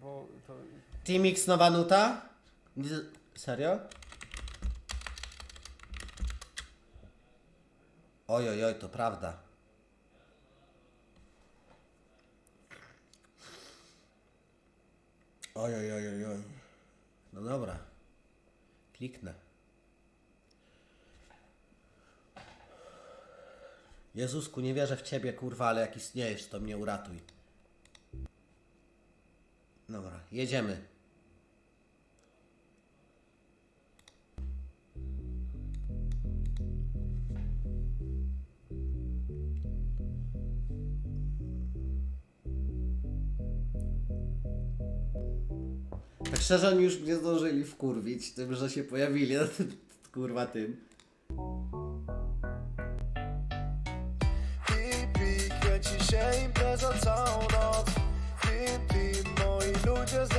bo to... Team X nowa nuta? Serio? Oj, oj, oj, to prawda. Oj, oj, oj, oj, oj. No dobra. Kliknę. Jezusku, nie wierzę w Ciebie, kurwa, ale jak istniejesz, to mnie uratuj. Dobra, jedziemy. Tak szczerze, oni już mnie zdążyli wkurwić tym, że się pojawili na tym, kurwa, tym. Się impreza całą noc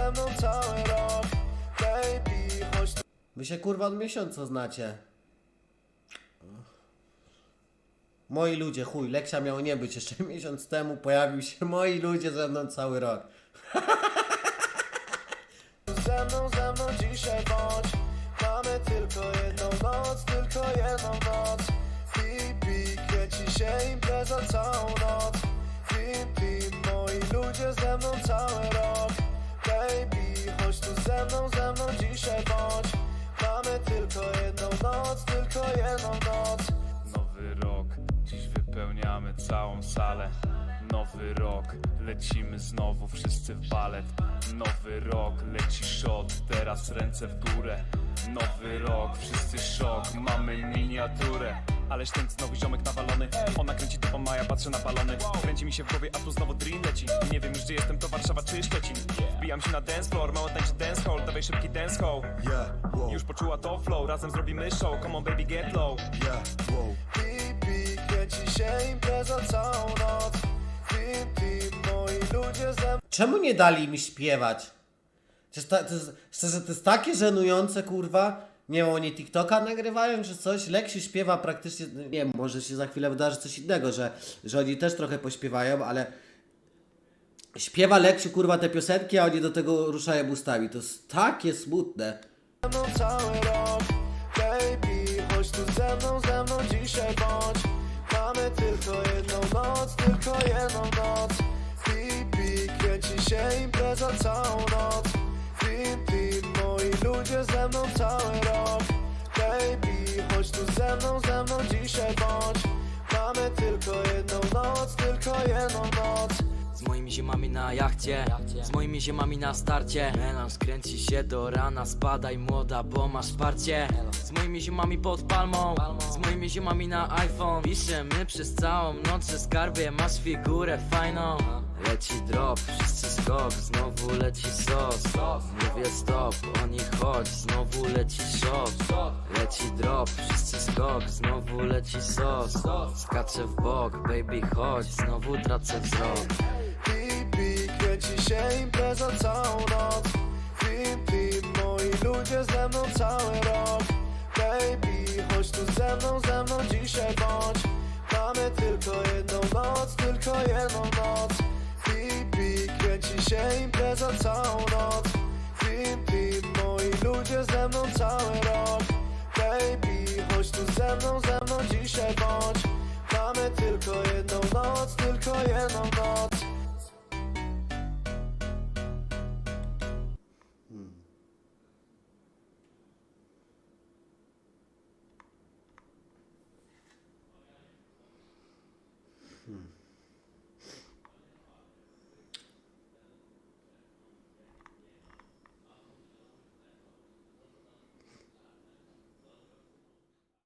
ze mną cały rok Baby, chodź tu Wy się kurwa od miesiąca znacie. Moi ludzie, chuj, lekcja miało nie być. Jeszcze miesiąc temu pojawił się moi ludzie ze mną cały rok. ze mną, ze mną dzisiaj bądź Mamy tylko jedną noc, tylko jedną noc Hippie, kręci się impreza całą noc Hippie, moi ludzie ze mną cały rok chodź tu ze mną, ze mną dzisiaj bądź Mamy tylko jedną noc, tylko jedną noc Nowy rok, dziś wypełniamy całą salę. Nowy rok, lecimy znowu wszyscy w balet. Nowy rok, leci shot, teraz ręce w górę. Nowy rok, wszyscy szok, mamy miniaturę. Ależ ten znowu ziomek nawalony. Ona kręci dupą, a ja patrzę na balony Kręci mi się w głowie, a tu znowu dream leci. Nie wiem już gdzie jestem, to Warszawa czy Szczecin. Wbijam się na dance floor, mało tańczy dance hall. Dawaj szybki dance hall. Już poczuła to flow, razem zrobimy show. Come on baby get low. Hippie, kręci się impreza całą noc. Hippie, moi ludzie ze Czemu nie dali mi śpiewać? Przecież ta, to jest, szczerze, to jest takie żenujące, kurwa. Nie wiem, oni TikToka nagrywają czy coś. Leksiu śpiewa praktycznie, nie wiem, może się za chwilę wydarzy coś innego, że, że oni też trochę pośpiewają, ale śpiewa Leksiu, kurwa, te piosenki, a oni do tego ruszają ustami. To jest takie smutne. mną cały rok Baby, chodź tu ze mną, ze mną dzisiaj bądź Mamy tylko jedną noc, tylko jedną noc Hippie, kręci się impreza całą noc ludzie ze mną cały rok. Baby, chodź tu ze mną, ze mną dzisiaj bądź. Mamy tylko jedną noc, tylko jedną noc. Z moimi ziomami na jachcie, z moimi ziomami na starcie. Melanż kręci się do rana, spadaj młoda, bo masz parcie Z moimi ziomami pod palmą, z moimi ziomami na iPhone. Piszemy przez całą noc, że skarbie masz figurę fajną. Leci drop, wszyscy skok, znowu leci sos Mówię stop, oni chodź, znowu leci szok. Leci drop, wszyscy skok, znowu leci sos. Skaczę w bok, baby chodź, znowu tracę wzrok. Hippie, kręci się impreza całą noc. Hippie, moi ludzie ze mną cały rok. Baby, chodź tu ze mną, ze mną dzisiaj bądź. Mamy tylko jedną noc, tylko jedną noc. Hippie, kręci się impreza całą noc ludzie ze mną cały rok. Baby, chodź tu ze mną, ze mną dzisiaj bądź. Mamy tylko jedną noc, tylko jedną noc